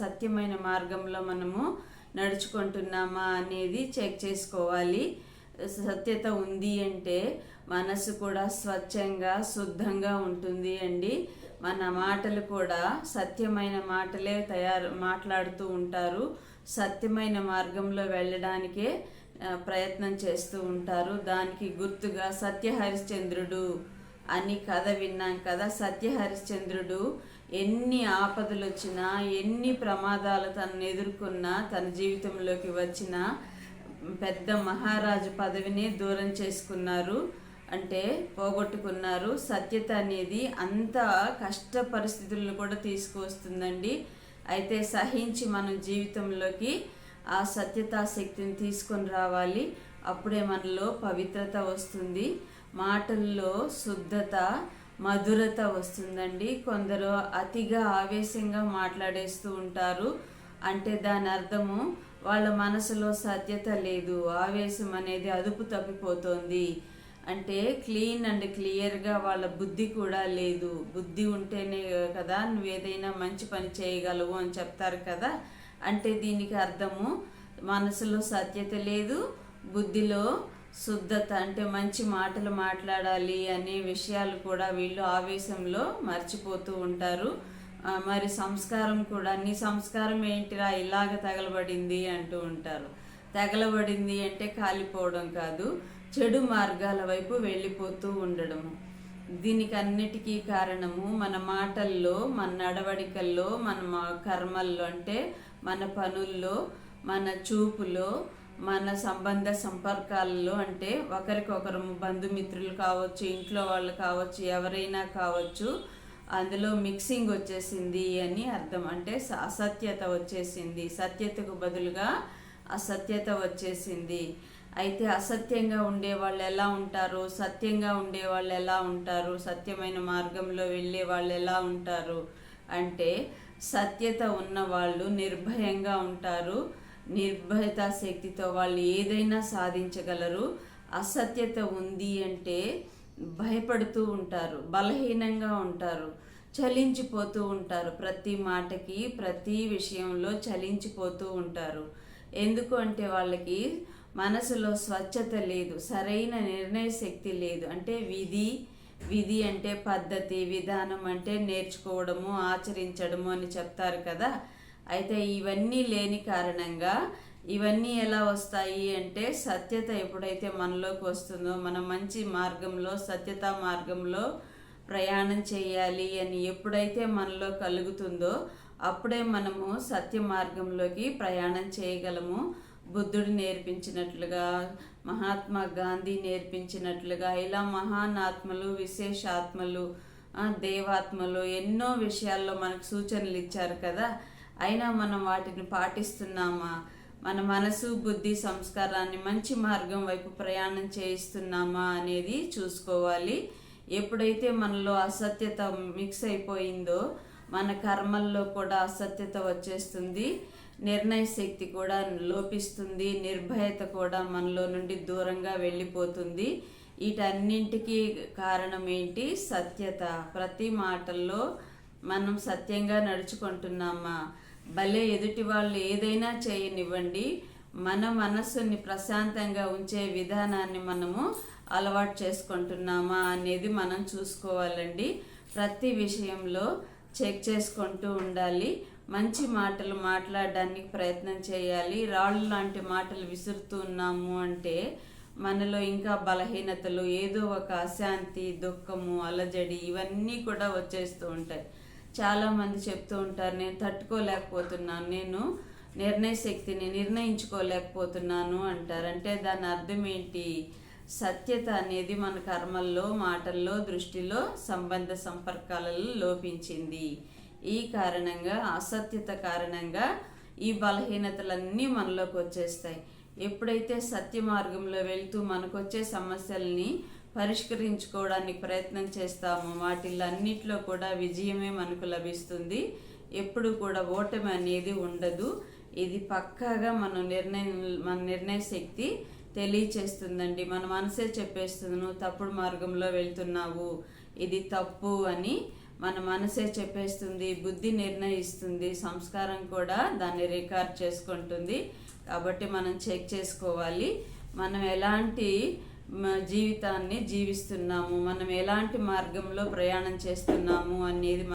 సత్యమైన మార్గంలో మనము నడుచుకుంటున్నామా అనేది చెక్ చేసుకోవాలి. సత్యత ఉంది అంటే మనసు కూడా స్వచ్ఛంగా శుద్ధంగా ఉంటుంది అండి. మన మాటలు కూడా సత్యమైన మాటలే తయారు మాట్లాడుతూ ఉంటారు. సత్యమైన మార్గంలో వెళ్ళడానికే ప్రయత్నం చేస్తూ ఉంటారు. దానికి గుర్తుగా సత్య హరిశ్చంద్రుడు అని కథ విన్నాం కదా. సత్య హరిశ్చంద్రుడు ఎన్ని ఆపదలు వచ్చినా ఎన్ని ప్రమాదాలు తను ఎదుర్కొన్నా తన జీవితంలోకి వచ్చిన పెద్ద మహారాజు పదవిని దూరం చేసుకున్నారు. అంటే పోగొట్టుకున్నారు. సత్యత అనేది అంత కష్ట పరిస్థితులను కూడా తీసుకువస్తుందండి. అయితే సహించి మనం జీవితంలోకి ఆ సత్యతా శక్తిని తీసుకొని రావాలి. అప్పుడే మనలో పవిత్రత వస్తుంది. మాటల్లో శుద్ధత మధురత వస్తుందండి. కొందరు అతిగా ఆవేశంగా మాట్లాడేస్తూ ఉంటారు. అంటే దాని అర్థము వాళ్ళ మనసులో సత్యత లేదు. ఆవేశం అనేది అదుపు తప్పిపోతుంది. అంటే క్లీన్ అండ్ క్లియర్గా వాళ్ళ బుద్ధి కూడా లేదు. బుద్ధి ఉంటేనే కదా నువ్వు ఏదైనా మంచి పని చేయగలవు అని చెప్తారు కదా. అంటే దీనికి అర్థము మనసులో సత్యత లేదు బుద్ధిలో శుద్ధత అంటే మంచి మాటలు మాట్లాడాలి అనే విషయాలు కూడా వీళ్ళు ఆవేశంలో మర్చిపోతూ ఉంటారు. మరి సంస్కారం కూడా నీ సంస్కారం ఏంటిరా ఇలాగ తగలబడింది అంటూ ఉంటారు. తగలబడింది అంటే కాలిపోవడం కాదు చెడు మార్గాల వైపు వెళ్ళిపోతూ ఉండడము దీనికి అన్నిటికీ కారణము మన మాటల్లో మన నడవడికల్లో మన మా- కర్మల్లో అంటే మన పనుల్లో మన చూపులో మన సంబంధ సంపర్కాలలో అంటే ఒకరికొకరు బంధుమిత్రులు కావచ్చు ఇంట్లో వాళ్ళు కావచ్చు ఎవరైనా కావచ్చు అందులో మిక్సింగ్ వచ్చేసింది అని అర్థం. అంటే స- అసత్యత వచ్చేసింది. సత్యతకు బదులుగా అసత్యత వచ్చేసింది. అయితే అసత్యంగా ఉండే వాళ్ళు ఎలా ఉంటారు? సత్యంగా ఉండే వాళ్ళు ఎలా ఉంటారు? సత్యమైన మార్గంలో వెళ్ళే వాళ్ళు ఎలా ఉంటారు? అంటే సత్యత ఉన్న వాళ్ళు నిర్భయంగా ఉంటారు. నిర్భయత శక్తితో వాళ్ళు ఏదైనా సాధించగలరు. అసత్యత ఉంది అంటే భయపడుతూ ఉంటారు బలహీనంగా ఉంటారు చలించిపోతూ ఉంటారు. ప్రతి మాటకి ప్రతి విషయంలో చలించిపోతూ ఉంటారు. ఎందుకు అంటే వాళ్ళకి మనసులో స్వచ్ఛత లేదు సరైన నిర్ణయ శక్తి లేదు. అంటే విధి విధి అంటే పద్ధతి విధానం అంటే నేర్చుకోవడము ఆచరించడము అని చెప్తారు కదా. అయితే ఇవన్నీ లేని కారణంగా ఇవన్నీ ఎలా వస్తాయి అంటే సత్యత ఎప్పుడైతే మనలోకి వస్తుందో మన మంచి మార్గంలో సత్యతా మార్గంలో ప్రయాణం చేయాలి అని ఎప్పుడైతే మనలో కలుగుతుందో అప్పుడే మనము సత్య మార్గంలోకి ప్రయాణం చేయగలము. బుద్ధుడు నేర్పించినట్లుగా మహాత్మా గాంధీ నేర్పించినట్లుగా ఇలా మహానాత్మలు విశేషాత్మలు దేవాత్మలు ఎన్నో విషయాల్లో మనకు సూచనలు ఇచ్చారు కదా. అయినా మనం వాటిని పాటిస్తున్నామా? మన మనసు బుద్ధి సంస్కారాన్ని మంచి మార్గం వైపు ప్రయాణం చేయిస్తున్నామా అనేది చూసుకోవాలి. ఎప్పుడైతే మనలో అసత్యత మిక్స్ అయిపోయిందో మన కర్మల్లో కూడా అసత్యత వచ్చేస్తుంది. నిర్ణయ శక్తి కూడా లోపిస్తుంది నిర్భయత కూడా మనలో నుండి దూరంగా వెళ్ళిపోతుంది. వీటన్నింటికి కారణం ఏంటి? సత్యత. ప్రతి మాటల్లో మనం సత్యంగా నడుచుకుంటున్నామా? భలే ఎదుటి వాళ్ళు ఏదైనా చేయనివ్వండి. మన మనస్సుని ప్రశాంతంగా ఉంచే విధానాన్ని మనము అలవాటు చేసుకుంటున్నామా అనేది మనం చూసుకోవాలండి. ప్రతి విషయంలో చెక్ చేసుకుంటూ ఉండాలి. మంచి మాటలు మాట్లాడడానికి ప్రయత్నం చేయాలి. రాళ్ళు లాంటి మాటలు విసురుతూ ఉన్నాము అంటే మనలో ఇంకా బలహీనతలు ఏదో ఒక అశాంతి దుఃఖము అలజడి ఇవన్నీ కూడా వచ్చేస్తూ ఉంటాయి. చాలామంది చెప్తూ ఉంటారు నేను తట్టుకోలేకపోతున్నాను నేను నిర్ణయ శక్తిని నిర్ణయించుకోలేకపోతున్నాను అంటారు. అంటే దాని అర్థం ఏంటి? సత్యత అనేది మన కర్మల్లో మాటల్లో దృష్టిలో సంబంధ సంపర్కాలలో లోపించింది. ఈ కారణంగా అసత్యత కారణంగా ఈ బలహీనతలన్నీ మనలోకి వచ్చేస్తాయి. ఎప్పుడైతే సత్య మార్గంలో వెళ్తూ మనకొచ్చే సమస్యల్ని పరిష్కరించుకోవడానికి ప్రయత్నం చేస్తామో వాటిల్లన్నిట్లో కూడా విజయమే మనకు లభిస్తుంది. ఎప్పుడు కూడా ఓటమి అనేది ఉండదు. ఇది పక్కాగా మన నిర్ణయం మన నిర్ణయ శక్తి తెలియచేస్తుందండి. మన మనసే చెప్పేస్తుంది నువ్వు తప్పుడు మార్గంలో వెళ్తున్నావు. ఇది తప్పు అని మన మనసే చెప్పేస్తుంది బుద్ధి నిర్ణయిస్తుంది సంస్కారం కూడా దాన్ని రికార్డ్ చేసుకుంటుంది. కాబట్టి మనం చెక్ చేసుకోవాలి. మనం ఎలాంటి జీవితాన్ని జీవిస్తున్నాము మనం ఎలాంటి మార్గంలో ప్రయాణం చేస్తున్నాము అనేది